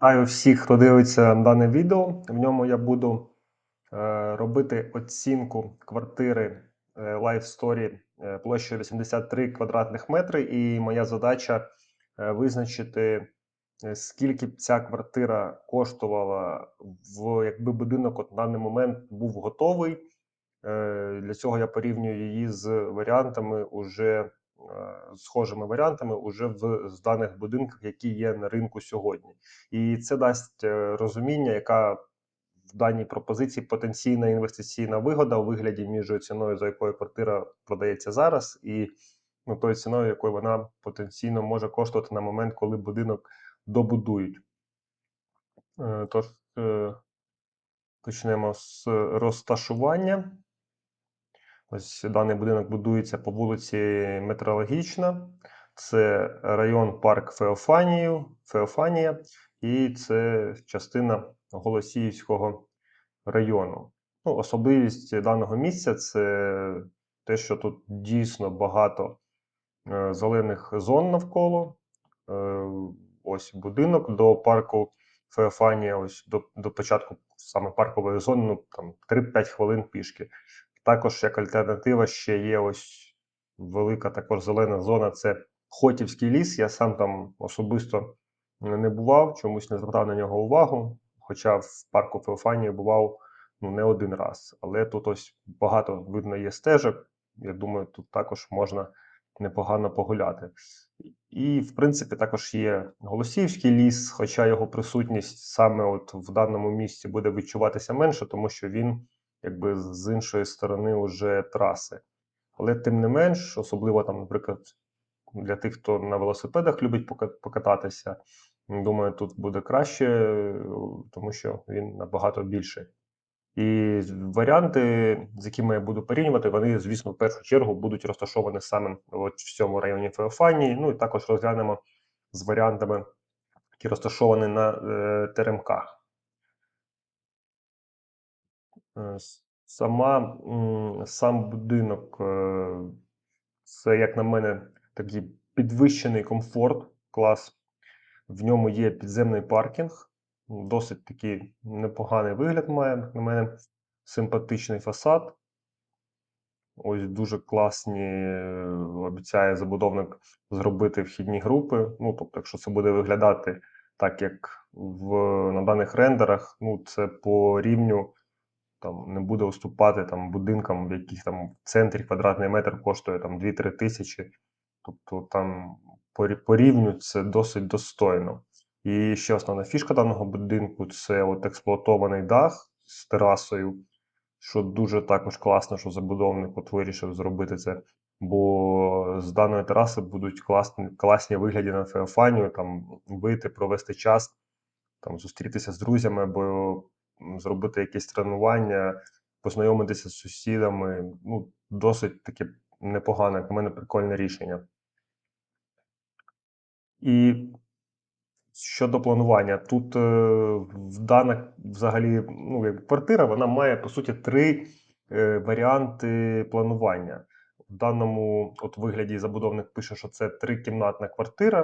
Вітаю всіх, хто дивиться дане відео. В ньому я буду е, робити оцінку квартири е, Life Story е, площею 83 квадратних метри. І моя задача визначити, скільки б ця квартира коштувала, в якби будинок от на даний момент був готовий. Для цього я порівнюю її з варіантами уже схожими варіантами уже в зданих будинках, які є на ринку сьогодні. І це дасть е, розуміння, яка в даній пропозиції потенційна інвестиційна вигода у вигляді між ціною, за якою квартира продається зараз, і ну, тою ціною, якою вона потенційно може коштувати на момент, коли будинок добудують. Е, Тож е, почнемо з розташування. Ось даний будинок будується по вулиці Метрологічна. Це район парк Феофанію, Феофанія, і це частина Голосіївського району. Ну, особливість даного місця це те, що тут дійсно багато е, зелених зон навколо. Е, ось будинок до парку Феофанія, ось до, до початку саме паркової зони, ну там 3-5 хвилин пішки. Також як альтернатива ще є ось велика також зелена зона. Це Хотівський ліс. Я сам там особисто не бував, чомусь не звертав на нього увагу. Хоча в парку Феофанії бував ну, не один раз. Але тут ось багато видно є стежок. Я думаю, тут також можна непогано погуляти. І, в принципі, також є Голосіївський ліс, хоча його присутність саме от в даному місці буде відчуватися менше, тому що він якби з іншої сторони уже траси. Але тим не менш, особливо там, наприклад, для тих, хто на велосипедах любить покататися, думаю, тут буде краще, тому що він набагато більший. І варіанти, з якими я буду порівнювати, вони, звісно, в першу чергу будуть розташовані саме от в цьому районі Феофанії. Ну і також розглянемо з варіантами, які розташовані на е, теремках. Е, Сама сам будинок, е, це, як на мене, такий підвищений комфорт, клас. В ньому є підземний паркінг, досить такий непоганий вигляд має, на мене, симпатичний фасад. Ось дуже класні, е, обіцяє забудовник зробити вхідні групи. Ну, тобто, якщо це буде виглядати так, як в, на даних рендерах, ну, це по рівню там не буде уступати там будинкам, в яких там в центрі квадратний метр коштує там 2-3 тисячі. Тобто там по, по це досить достойно. І ще основна фішка даного будинку це от експлуатований дах з терасою, що дуже також класно, що забудовник от вирішив зробити це. Бо з даної тераси будуть класні класні вигляді на Феофанію, там вийти, провести час, там зустрітися з друзями, або зробити якесь тренування, познайомитися з сусідами. Ну, досить таке непогане, як на мене прикольне рішення. І щодо планування, тут е, в дана взагалі ну, квартира, вона має по суті три е, варіанти планування. В даному от вигляді забудовник пише, що це трикімнатна квартира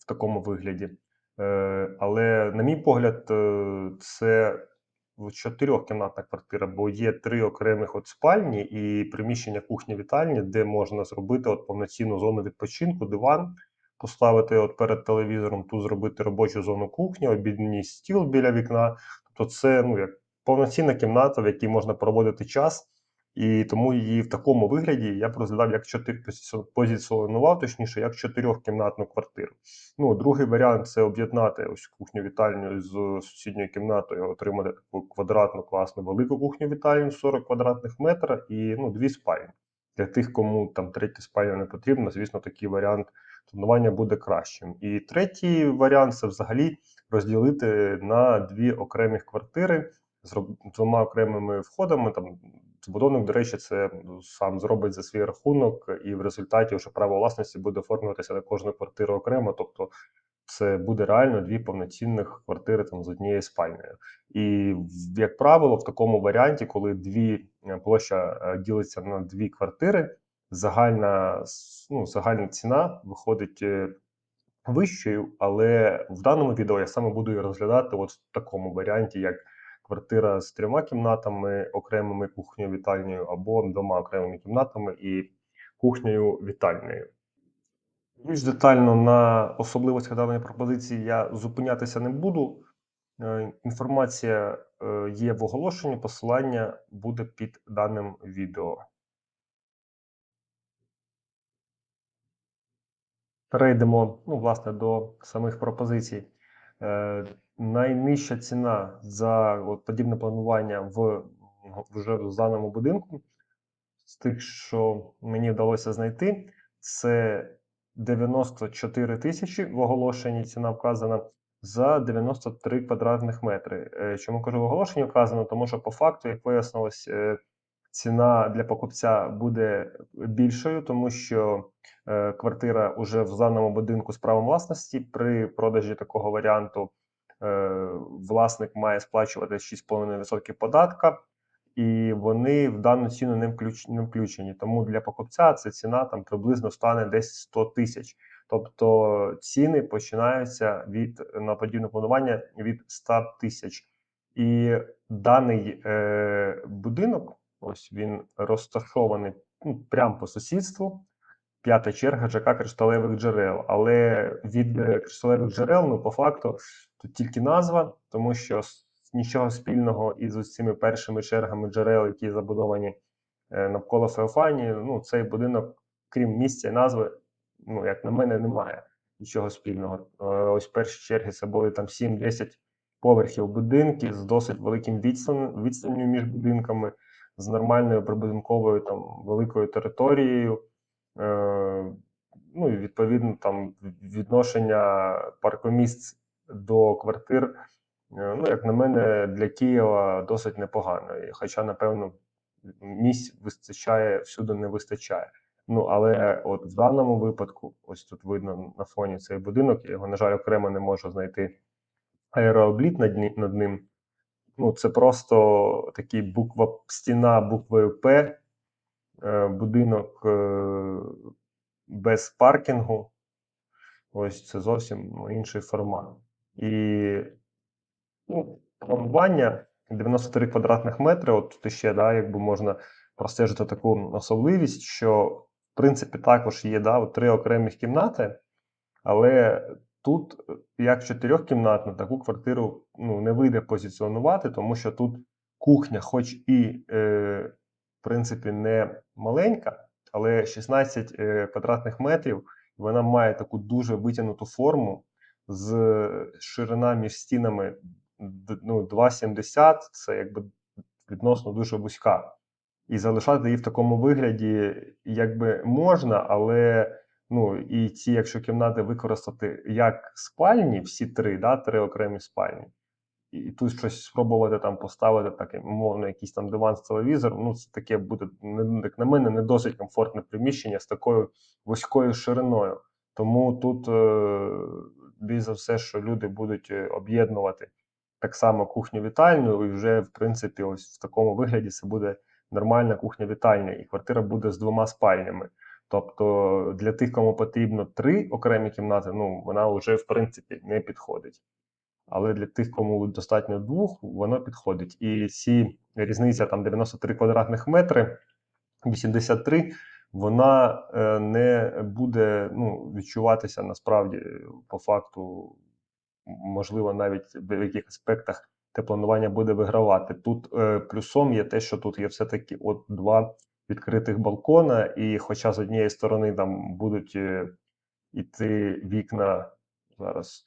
в такому вигляді. Е, але, на мій погляд, це чотирьохкімнатна квартира, бо є три окремих от спальні і приміщення кухні-вітальні, де можна зробити от повноцінну зону відпочинку, диван, поставити от перед телевізором, тут зробити робочу зону кухні, обідній стіл біля вікна. Тобто, це ну як повноцінна кімната, в якій можна проводити час. І тому її в такому вигляді я б розглядав як чотири позиціонував, точніше, як чотирьохкімнатну квартиру. Ну, другий варіант це об'єднати ось кухню вітальню з сусідньою кімнатою, отримати таку квадратну, класну велику кухню вітальню 40 квадратних метрів і ну, дві спальні. Для тих, кому там третя спальня не потрібна, звісно, такий варіант планування буде кращим. І третій варіант це взагалі розділити на дві окремі квартири з двома окремими входами. Там Забудовник, до речі, це сам зробить за свій рахунок, і в результаті вже право власності буде оформлюватися на кожну квартиру окремо. Тобто, це буде реально дві повноцінних квартири там з однією спальнею. І як правило, в такому варіанті, коли дві е, площа е, ділиться на дві квартири, загальна ну, загальна ціна виходить е, вищою, але в даному відео я саме буду її розглядати от в такому варіанті, як квартира з трьома кімнатами, окремими кухнею вітальнею, або двома окремими кімнатами і кухнею вітальнею. Більш детально на особливостях даної пропозиції я зупинятися не буду. Е, Інформація е, є в оголошенні, посилання буде під даним відео. Перейдемо, ну, власне, до самих пропозицій. Найнижча ціна за от, подібне планування в вже в даному будинку з тих, що мені вдалося знайти, це 94 тисячі в оголошенні ціна вказана за 93 квадратних метри. Е, Чому кажу в оголошенні вказано? Тому що по факту, як вияснилось, е, ціна для покупця буде більшою, тому що е, квартира уже в даному будинку з правом власності при продажі такого варіанту власник має сплачувати 6,5% податка, і вони в дану ціну не, включ, не включені. Тому для покупця ця ціна там приблизно стане десь 100 тисяч. Тобто ціни починаються від на подібне планування від 100 тисяч. І даний е, будинок, ось він розташований ну, прямо по сусідству. П'ята черга ЖК кришталевих джерел. Але від е, кришталевих джерел, ну, по факту, тут тільки назва, тому що нічого спільного із цими першими чергами джерел, які забудовані е, навколо Феофанії, ну, цей будинок, крім місця і назви, ну, як на мене, немає нічого спільного. Е, Ось перші черги це були там 7-10 поверхів будинків з досить великим відстан, відстанню між будинками, з нормальною прибудинковою там великою територією. Е, ну і відповідно там відношення паркомісць до квартир. е, Ну, як на мене, для Києва досить непогано. Хоча, напевно, місць вистачає, всюди не вистачає. Ну, але от в даному випадку, ось тут видно на фоні цей будинок, я його, на жаль, окремо не можу знайти аеробліт над, над ним. Ну, це просто такий буква стіна буквою П, е, будинок е, без паркінгу. Ось це зовсім інший формат. І ну, планування 93 квадратних метри. От тут ще да, якби можна простежити таку особливість, що в принципі також є да, от три окремих кімнати, але тут, як чотирьохкімнатну, таку квартиру ну, не вийде позиціонувати, тому що тут кухня, хоч і е, в принципі не маленька, але 16 е, квадратних метрів, вона має таку дуже витягнуту форму з ширина між стінами ну, 2,70, це якби відносно дуже вузька. І залишати її в такому вигляді якби можна, але ну і ці, якщо кімнати використати як спальні, всі три, да, три окремі спальні, і, і тут щось спробувати там поставити, так умовно, якийсь там диван з телевізором, ну це таке буде, як на мене, не досить комфортне приміщення з такою вузькою шириною. Тому тут е, більш за все, що люди будуть е, об'єднувати так само кухню-вітальню, і вже в принципі, ось в такому вигляді це буде нормальна кухня-вітальня, і квартира буде з двома спальнями. Тобто для тих, кому потрібно три окремі кімнати, ну вона вже в принципі не підходить. Але для тих, кому достатньо двох, воно підходить. І ці різниця там 93 квадратних метри, 83, вона е, не буде ну, відчуватися насправді по факту, можливо, навіть в яких аспектах те планування буде вигравати. Тут е, плюсом є те, що тут є все-таки от два відкритих балкона, і хоча з однієї сторони там будуть е, іти вікна зараз.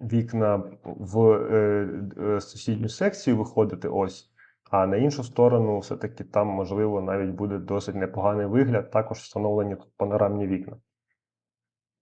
Вікна в е, е, сусідню секцію виходити ось, а на іншу сторону, все-таки там, можливо, навіть буде досить непоганий вигляд, також встановлені тут панорамні вікна.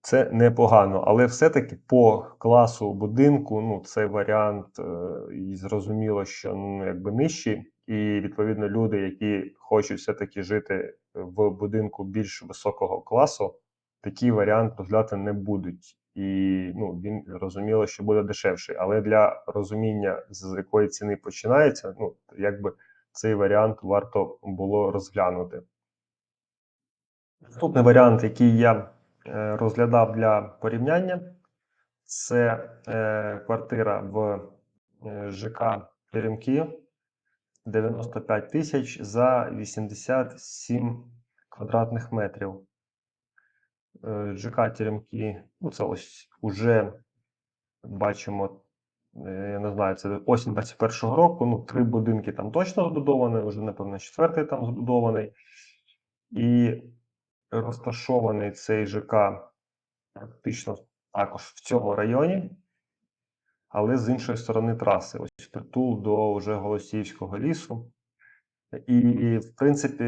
Це непогано, але все-таки по класу будинку, ну, цей варіант, е, і зрозуміло, що ну, якби нижчий, і відповідно люди, які хочуть все-таки жити в будинку більш високого класу, такий варіант розглядати не будуть. І ну, він розуміло, що буде дешевший. Але для розуміння, з якої ціни починається, ну, якби цей варіант варто було розглянути. Наступний варіант, який я е, розглядав для порівняння. Це е, квартира в ЖК Теремки 95 тисяч за 87 квадратних метрів. Е, ЖК Теремки, ну це ось уже бачимо, е, я не знаю, це осінь 21-го року. Ну, три будинки там точно збудовані, вже, напевно, четвертий там збудований. І розташований цей ЖК практично також в цьому районі, але з іншої сторони траси, ось притул до вже Голосіївського лісу. І, і, в принципі,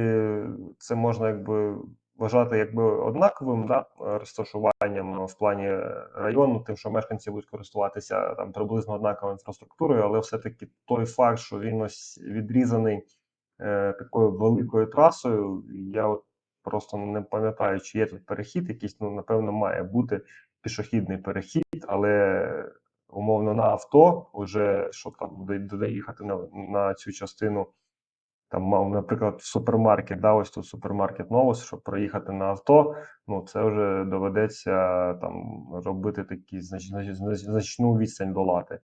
це можна якби вважати якби однаковим да, розташуванням в плані району, тим, що мешканці будуть користуватися там приблизно однаковою інфраструктурою, але все-таки той факт, що він ось відрізаний е, такою великою трасою, я от просто не пам'ятаю, чи є тут перехід, якийсь, ну, напевно, має бути пішохідний перехід, але умовно на авто, вже щоб там доїхати на, на цю частину. Там мав, наприклад, супермаркет, да, ось тут супермаркет Новос, щоб проїхати на авто, ну це вже доведеться там робити такі знач, знач, значну відстань долати.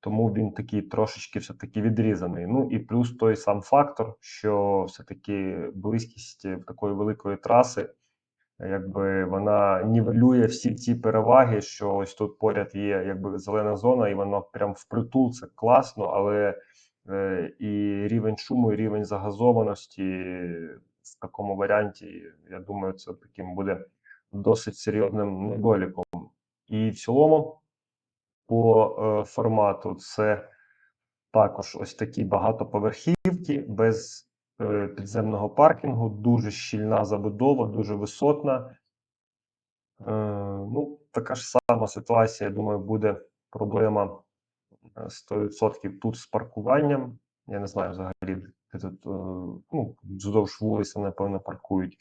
Тому він такий трошечки все-таки відрізаний. Ну і плюс той сам фактор, що все-таки близькість такої великої траси, якби вона нівелює всі ті переваги, що ось тут поряд є якби зелена зона, і воно прям впритул, це класно, але. Е, і рівень шуму, і рівень загазованості в такому варіанті, я думаю, це таким буде досить серйозним недоліком. І в цілому, по е, формату, це також ось такі багатоповерхівки без е, підземного паркінгу, дуже щільна забудова, дуже висотна. Ну, Така ж сама ситуація, я думаю, буде проблема 100% тут з паркуванням. Я не знаю взагалі, де тут ну, вздовж вулиці, напевно, паркують.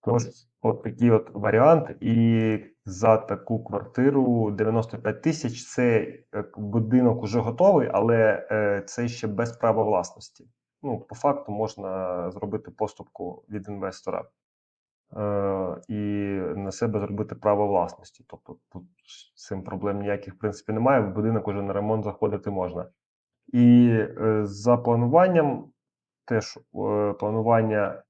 Тож, от такий от варіант. І за таку квартиру 95 тисяч це будинок уже готовий, але е, це ще без права власності. Ну, по факту можна зробити поступку від інвестора. Е, і на себе зробити право власності. Тобто тут з цим проблем ніяких в принципі немає. В будинок уже на ремонт заходити можна. І е, за плануванням теж е, планування.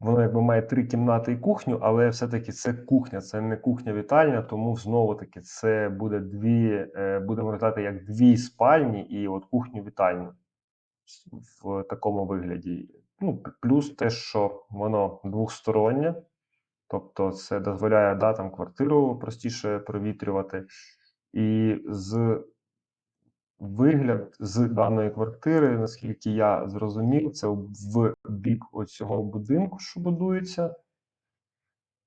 Воно якби має три кімнати і кухню, але все-таки це кухня, це не кухня-вітальня, тому знову-таки це буде дві, будемо вважати як дві спальні і от кухню-вітальню в такому вигляді. Ну, плюс те, що воно двохстороннє, тобто це дозволяє да, там квартиру простіше провітрювати. І з вигляд з даної квартири, наскільки я зрозумів, це в бік оцього будинку, що будується.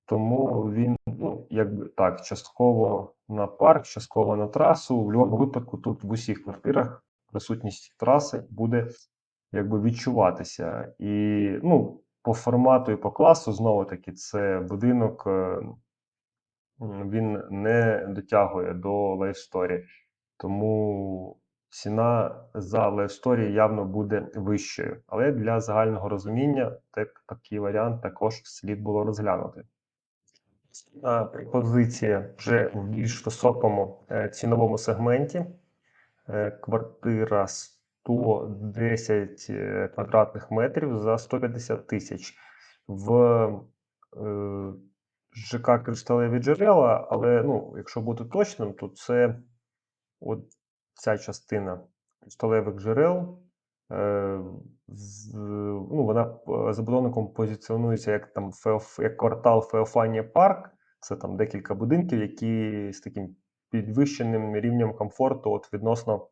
Тому він, ну, якби так, частково на парк, частково на трасу. В будь-якому випадку тут в усіх квартирах присутність траси буде якби відчуватися. І ну, по формату і по класу, знову таки, це будинок, е, він не дотягує до Story. Тому ціна за Life Story явно буде вищою. Але для загального розуміння так, такий варіант також слід було розглянути. Пропозиція вже в більш високому е, ціновому сегменті. Е, квартира 110 е, квадратних метрів за 150 тисяч в е, ЖК Кришталеві джерела, але ну, якщо бути точним, то це от ця частина кришталевих джерел. Е, ну, Вона е, забудовником позиціонується як там Феоф, як квартал Феофанія Парк. Це там декілька будинків, які з таким підвищеним рівнем комфорту от відносно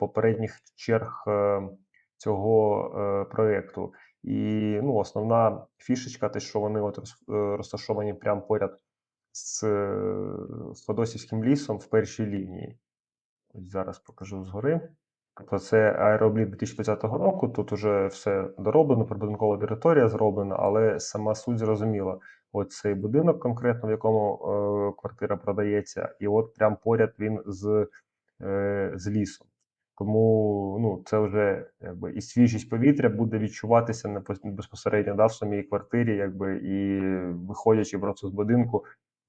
попередніх черг е, цього е, проєкту. І ну, основна фішечка, те, що вони от розташовані прямо поряд з Фодосівським лісом в першій лінії. Ось зараз покажу згори. Тобто це аеробліт 2020 року. Тут вже все дороблено, прибудинкова територія зроблена, але сама суть зрозуміла. От цей будинок, конкретно в якому е, квартира продається, і от прямо поряд він з, е, з лісом. Тому ну, це вже якби і свіжість повітря буде відчуватися непос- безпосередньо да, в самій квартирі, якби і виходячи просто з будинку,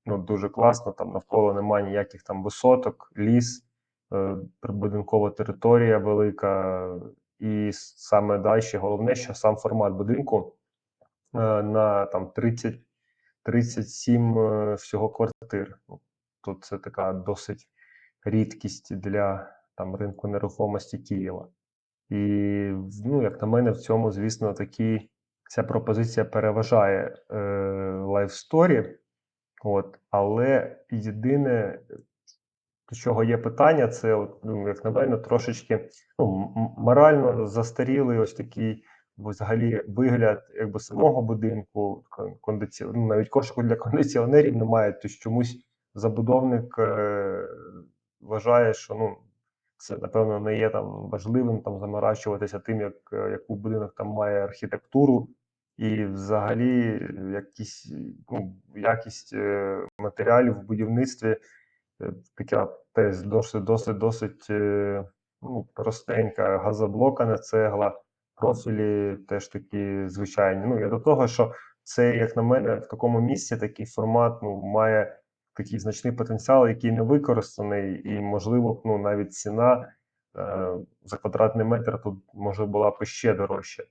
ну дуже класно. Там навколо немає ніяких там висоток, ліс, е, прибудинкова територія велика, і саме далі головне, що сам формат будинку е, на там 30 37 е, всього квартир. Ну, Тут це така досить рідкість для там ринку нерухомості Києва. І ну, як на мене, в цьому, звісно, такі ця пропозиція переважає е, Story. От, але єдине, до чого є питання, це, от, ну, як на мене, трошечки ну, морально застарілий ось такий взагалі вигляд якби самого будинку, кон- ну, навіть кошику для кондиціонерів немає, то чомусь забудовник е, вважає, що ну, це, напевно, не є там важливим там заморачуватися тим, як, яку будинок там має архітектуру, і взагалі е, якісь ну, якість е, матеріалів в будівництві е, така теж досить досить досить ну, простенька газоблокана цегла, профілі теж такі звичайні. Ну, я до того, що це, як на мене, в такому місці такий формат ну, має такий значний потенціал, який не використаний, і, можливо, ну, навіть ціна е, за квадратний метр тут може була б ще дорожча.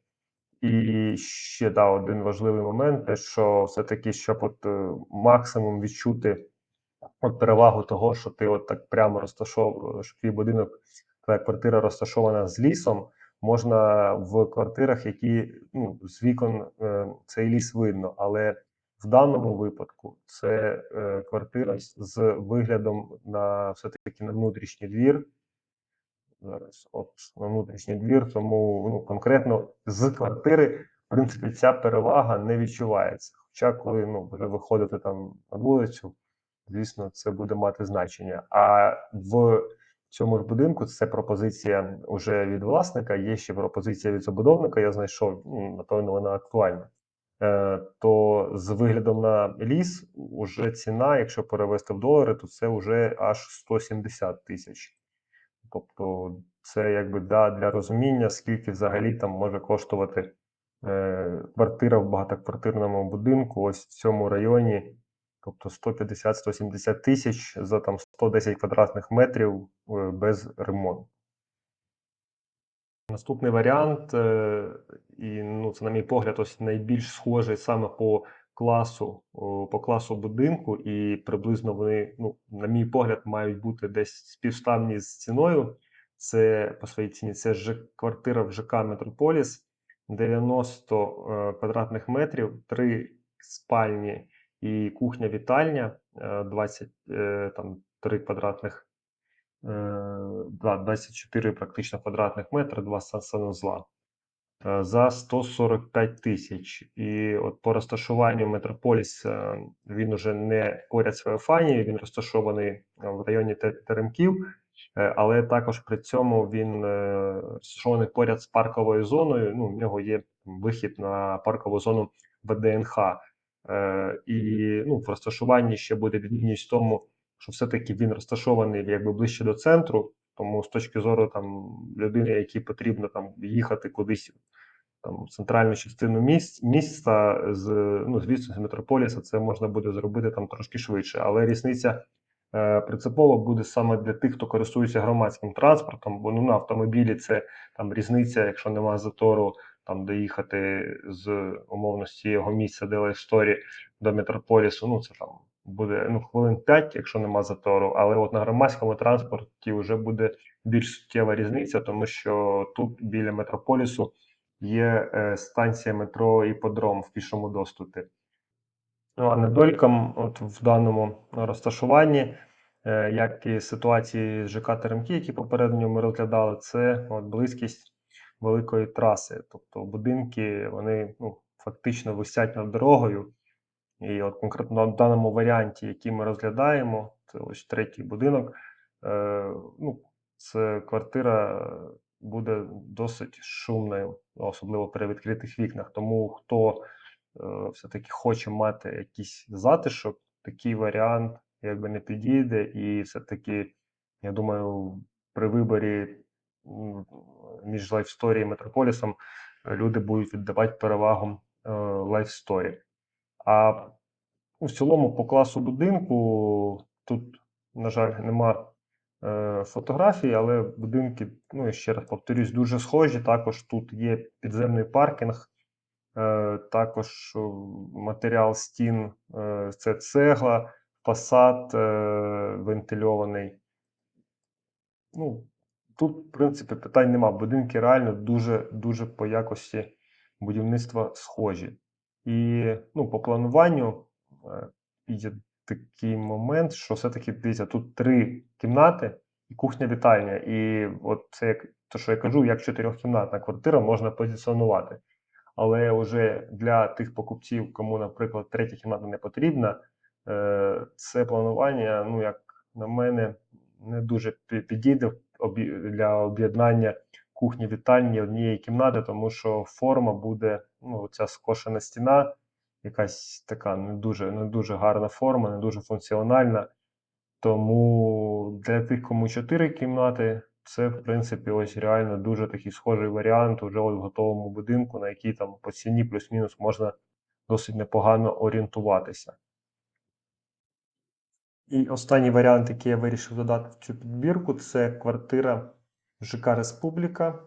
І ще да, один важливий момент, те, що все-таки, щоб от е, максимум відчути от перевагу того, що ти от так прямо розташовуєш, що твій будинок, твоя квартира розташована з лісом, можна в квартирах, які ну, з вікон е, цей ліс видно, але в даному випадку це е, квартира з- виглядом на все-таки на внутрішній двір. Зараз от на внутрішній двір, тому ну, конкретно з квартири, в принципі, ця перевага не відчувається. Хоча, коли ну, вже виходити там на вулицю, звісно, це буде мати значення. А в цьому ж будинку це пропозиція вже від власника, є ще пропозиція від забудовника. Я знайшов, напевно, вона актуальна. Е, то з виглядом на ліс, уже ціна, якщо перевести в долари, то це вже аж 170 тисяч. Тобто, це якби да, для розуміння, скільки взагалі там може коштувати е, квартира в багатоквартирному будинку, ось в цьому районі. Тобто 150-170 тисяч за там 110 квадратних метрів е, без ремонту. Наступний варіант, е, і ну, це, на мій погляд, ось найбільш схожий саме по класу, по класу будинку, і приблизно вони, ну, на мій погляд, мають бути десь співставні з ціною. Це по своїй ціні. Це ж квартира в ЖК Метрополіс, 90 е, квадратних метрів, три спальні і кухня-вітальня, е, 20 е, там 3 квадратних да, 24 практично квадратних метри, два санузла е, за 145 тисяч. І от по розташуванню Метрополіс е, він уже не поряд з Феофанією, він розташований е, в районі Теремків, е, але також при цьому він е, розташований поряд з парковою зоною. Ну, в нього є вихід на паркову зону ВДНХ. Е, І ну, в розташуванні ще буде відмінність в тому, що все-таки він розташований якби ближче до центру, тому з точки зору там людини, якій потрібно там їхати кудись там в центральну частину міст, міста з ну звісно з метрополіса, це можна буде зробити там трошки швидше, але різниця е, принципово буде саме для тих, хто користується громадським транспортом, бо ну на автомобілі це там різниця, якщо немає затору. Там доїхати з умовно з цього місця, де Лайфсторі до метрополісу, ну це там буде ну, хвилин 5, якщо нема затору, але от на громадському транспорті вже буде більш суттєва різниця, тому що тут біля метрополісу є е, станція метро Іподром в пішому доступі. Ну, а недоліком от в даному розташуванні, е, як і ситуації з ЖК Теремки, які попередньо ми розглядали, це от близькість великої траси. Тобто будинки вони ну, фактично висять над дорогою. І от конкретно в даному варіанті, який ми розглядаємо, це ось третій будинок. Е, ну, це квартира буде досить шумною, особливо при відкритих вікнах. Тому хто е, все-таки хоче мати якийсь затишок, такий варіант якби не підійде. І все-таки, я думаю, при виборі між Story і Метрополісом люди будуть віддавати перевагу е, Story. А в цілому, по класу будинку тут, на жаль, нема е, фотографій, але будинки, ну я ще раз повторюсь, дуже схожі. Також тут є підземний паркінг, е, також матеріал стін е, це цегла, фасад е, вентильований. Ну, тут, в принципі, питань нема. Будинки реально дуже, дуже по якості будівництва схожі. І ну, по плануванню е, є такий момент, що все-таки дивіться, тут три кімнати і кухня-вітальня. І от це як то, що я кажу, як чотирьохкімнатна квартира можна позиціонувати. Але вже для тих покупців, кому, наприклад, третя кімната не потрібна, е, це планування, ну, як на мене, не дуже підійде для об'єднання кухні вітальні однієї кімнати, тому що форма буде, ну, ця скошена стіна, якась така не дуже, не дуже гарна форма, не дуже функціональна. Тому для тих, кому чотири кімнати, це, в принципі, ось реально дуже такий схожий варіант уже в готовому будинку, на який там по ціні плюс-мінус можна досить непогано орієнтуватися. І останній варіант, який я вирішив додати в цю підбірку, це квартира ЖК Республіка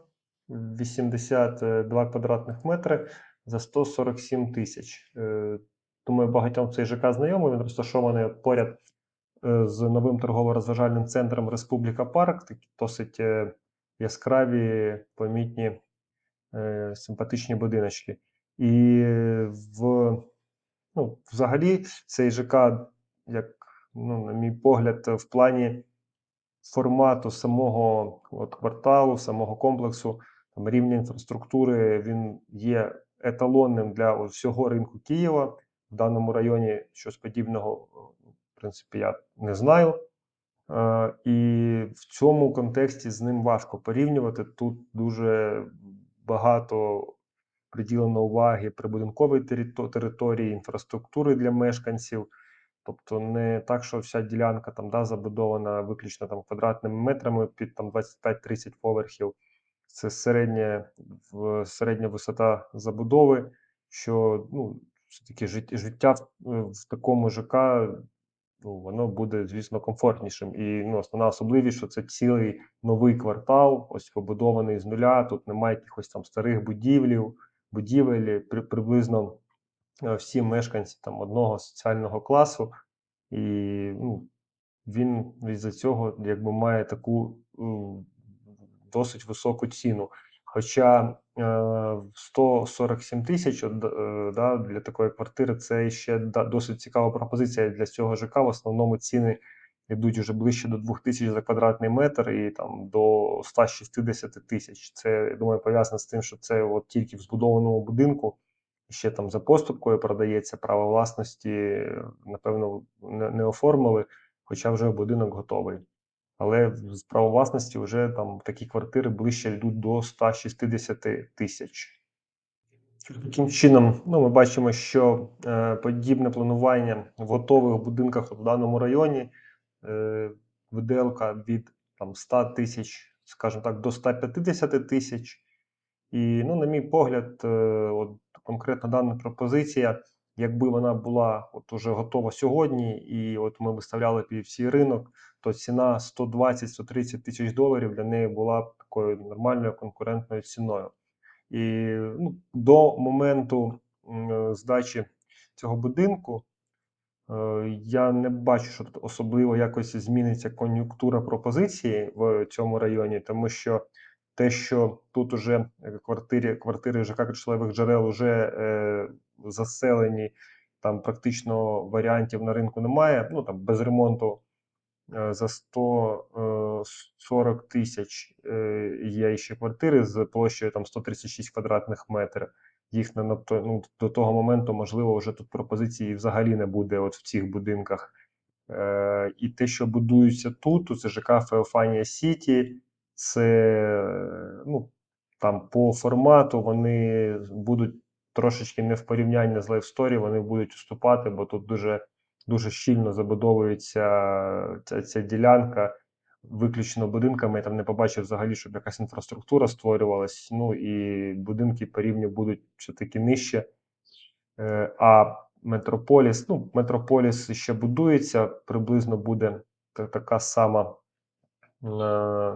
82 квадратних метри за 147 тисяч. Е, Думаю, багатьом цей ЖК знайомий. Він розташований поряд е, з новим торгово-розважальним центром Республіка Парк. Такі досить е, яскраві, помітні, е, симпатичні будиночки. І в, ну, взагалі цей ЖК, як ну, на мій погляд, в плані формату самого от, кварталу, самого комплексу, там, рівня інфраструктури, він є еталонним для от, всього ринку Києва. В даному районі щось подібного, в принципі, я не знаю. Е, І в цьому контексті з ним важко порівнювати. Тут дуже багато приділено уваги прибудинковій терито- території, інфраструктури для мешканців. Тобто не так, що вся ділянка там да, забудована виключно там квадратними метрами під там 25-30 поверхів. Це середня, середня висота забудови, що ну, все-таки життя в, е, в такому ЖК ну, воно буде, звісно, комфортнішим. І ну, основна особливість, що це цілий новий квартал, ось побудований з нуля. Тут немає якихось там старих будівлів, будівель, при, приблизно всі мешканці там одного соціального класу, і ну, він із-за цього якби має таку м, досить високу ціну. Хоча е, 147 тисяч от, е, да, для такої квартири це ще досить цікава пропозиція для цього ЖК. В основному ціни йдуть вже ближче до 2000 за квадратний метр і там до 160 тисяч. Це я думаю пов'язано з тим, що це от тільки в збудованому будинку. Ще там за поступкою продається право власності, напевно, не, оформили, хоча вже будинок готовий. Але з право власності вже там такі квартири ближче йдуть до 160 тисяч. Таким чином, ну, ми бачимо, що е, подібне планування в готових будинках в даному районі е, виделка від там, 100 тисяч, скажімо так, до 150 тисяч. І, ну, на мій погляд, е, от конкретно дана пропозиція, якби вона була от уже готова сьогодні, і от ми виставляли під всій ринок, то ціна 120-130 тисяч доларів для неї була б такою нормальною конкурентною ціною. І ну, до моменту е, здачі цього будинку е, я не бачу, що тут особливо якось зміниться кон'юнктура пропозиції в цьому районі, тому що те, що тут уже е, квартири, квартири ЖК кришталевих джерел вже е, заселені, там практично варіантів на ринку немає. Ну там без ремонту е, за 140 тисяч е, є ще квартири з площею там 136 квадратних метрів. Їх на, ну, до того моменту, можливо, вже тут пропозиції взагалі не буде от в цих будинках. Е, і те, що будується тут, це ЖК Феофанія Сіті, це ну, там по формату вони будуть трошечки не в порівнянні з Story, вони будуть уступати, бо тут дуже, дуже щільно забудовується ця, ця ділянка. виключно будинками. Я там не побачив взагалі, щоб якась інфраструктура створювалась. Ну і будинки по рівню будуть все-таки нижче. Е, А Метрополіс, ну, Метрополіс ще будується, приблизно буде та- така сама,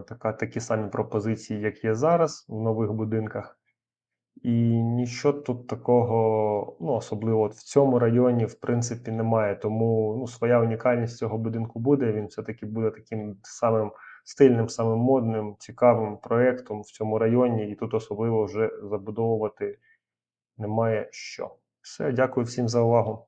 така, такі самі пропозиції, як є зараз в нових будинках. І нічого тут такого, ну, особливо от в цьому районі, в принципі, немає. Тому ну, своя унікальність цього будинку буде. Він все-таки буде таким самим стильним, самим модним, цікавим проєктом в цьому районі, і тут особливо вже забудовувати немає що. Все, дякую всім за увагу.